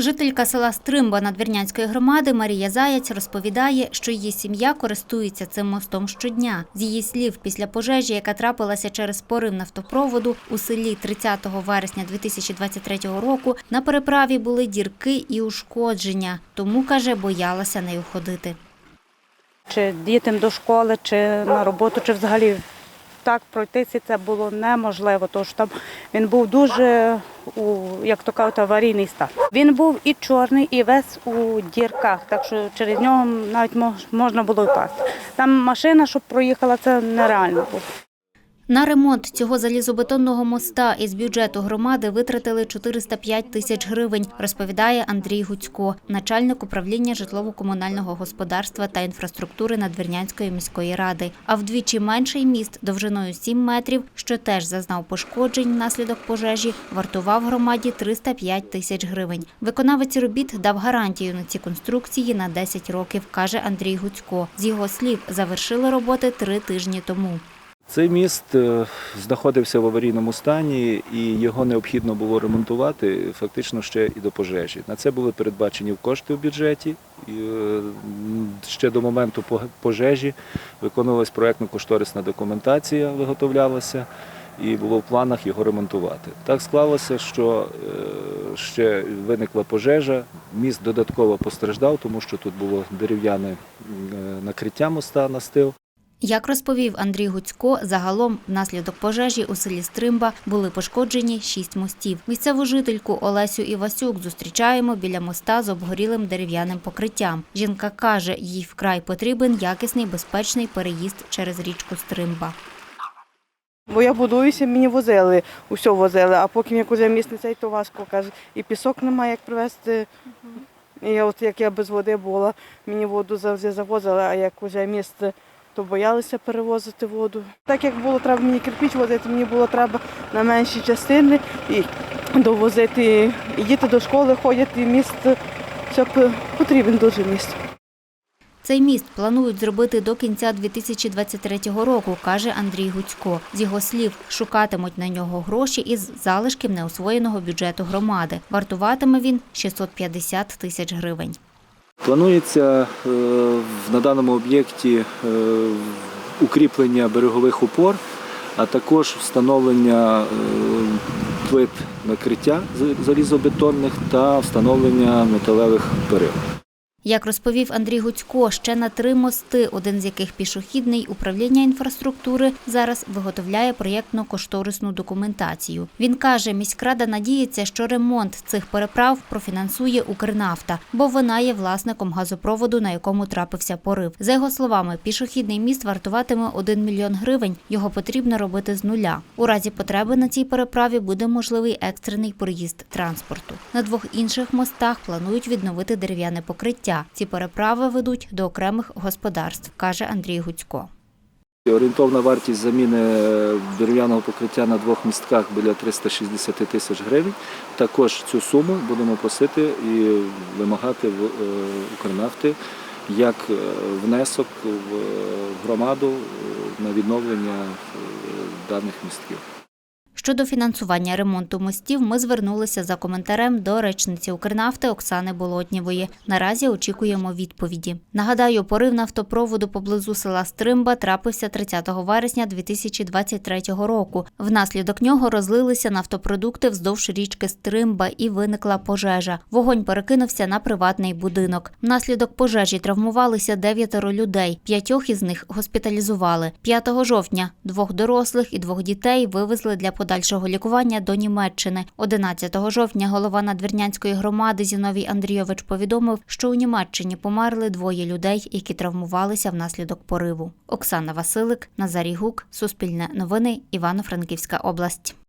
Жителька села Стримба Надвірнянської громади Марія Заяць розповідає, що її сім'я користується цим мостом щодня. З її слів, після пожежі, яка трапилася через порив нафтопроводу у селі 30 вересня 2023 року, на переправі були дірки і ушкодження, тому каже, боялася нею ходити. чи дітям до школи, чи на роботу, чи взагалі так пройтися це було неможливо, тому що там він був дуже у як то кажуть, аварійний стан. Він був і чорний, і весь у дірках, так що через нього навіть можна було впасти. Там машина, щоб проїхала, це нереально було. На ремонт цього залізобетонного моста із бюджету громади витратили 405 тисяч гривень, розповідає Андрій Гуцько, начальник управління житлово-комунального господарства та інфраструктури Надвірнянської міської ради. А вдвічі менший міст довжиною 7 метрів, що теж зазнав пошкоджень внаслідок пожежі, вартував громаді 305 тисяч гривень. Виконавець робіт дав гарантію на ці конструкції на 10 років, каже Андрій Гуцько. З його слів, завершили роботи три тижні тому. Цей міст е, знаходився в аварійному стані, і його необхідно було ремонтувати фактично ще і до пожежі. На це були передбачені кошти в бюджеті. Е, ще до моменту пожежі виконувалась проєктно-кошторисна документація, виготовлялася, і було в планах його ремонтувати. Так склалося, що е, ще виникла пожежа, міст додатково постраждав, тому що тут було дерев'яне накриття моста настил. Як розповів Андрій Гуцько, загалом внаслідок пожежі у селі Стримба були пошкоджені шість мостів. Місцеву жительку Олесю Івасюк зустрічаємо біля моста з обгорілим дерев'яним покриттям. Жінка каже, їй вкрай потрібен якісний безпечний переїзд через річку Стримба. Бо я будуюся, мені возили, усе возили, а поки як уже місце то важко каже. І пісок немає як привезти. І я от як я без води була, мені воду завжди завозили, а як вже місце, то боялися перевозити воду. Так як було треба мені кирпіч возити, мені було треба на менші частини і довозити. І діти до школи ходять, і міст п- потрібен дуже міст. Цей міст планують зробити до кінця 2023 року, каже Андрій Гуцько. З його слів, шукатимуть на нього гроші із залишків неосвоєного бюджету громади. Вартуватиме він 650 тисяч гривень. Планується е, на даному об'єкті е, укріплення берегових опор, а також встановлення е, плит накриття залізобетонних та встановлення металевих перил. Як розповів Андрій Гуцько, ще на три мости, один з яких пішохідний, управління інфраструктури зараз виготовляє проєктно-кошторисну документацію. Він каже, міськрада надіється, що ремонт цих переправ профінансує Укрнафта, бо вона є власником газопроводу, на якому трапився порив. За його словами, пішохідний міст вартуватиме 1 мільйон гривень. Його потрібно робити з нуля. У разі потреби на цій переправі буде можливий екстрений проїзд транспорту. На двох інших мостах планують відновити дерев'яне покриття. Ці переправи ведуть до окремих господарств, каже Андрій Гуцько. Орієнтовна вартість заміни е, дерев'яного покриття на двох містках біля 360 тисяч гривень. Також цю суму будемо просити і вимагати в е, Укрнафти як е, внесок в громаду на відновлення даних містків. Щодо фінансування ремонту мостів, ми звернулися за коментарем до речниці Укрнафти Оксани Болотнєвої. Наразі очікуємо відповіді. Нагадаю, порив нафтопроводу поблизу села Стримба трапився 30 вересня 2023 року. Внаслідок нього розлилися нафтопродукти вздовж річки Стримба і виникла пожежа. Вогонь перекинувся на приватний будинок. Внаслідок пожежі травмувалися дев'ятеро людей. П'ятьох із них госпіталізували. 5 жовтня двох дорослих і двох дітей вивезли для подальшого лікування до Німеччини. 11 жовтня голова Надвірнянської громади Зіновій Андрійович повідомив, що у Німеччині померли двоє людей, які травмувалися внаслідок пориву. Оксана Василик, Назарій Гук, Суспільне новини, Івано-Франківська область.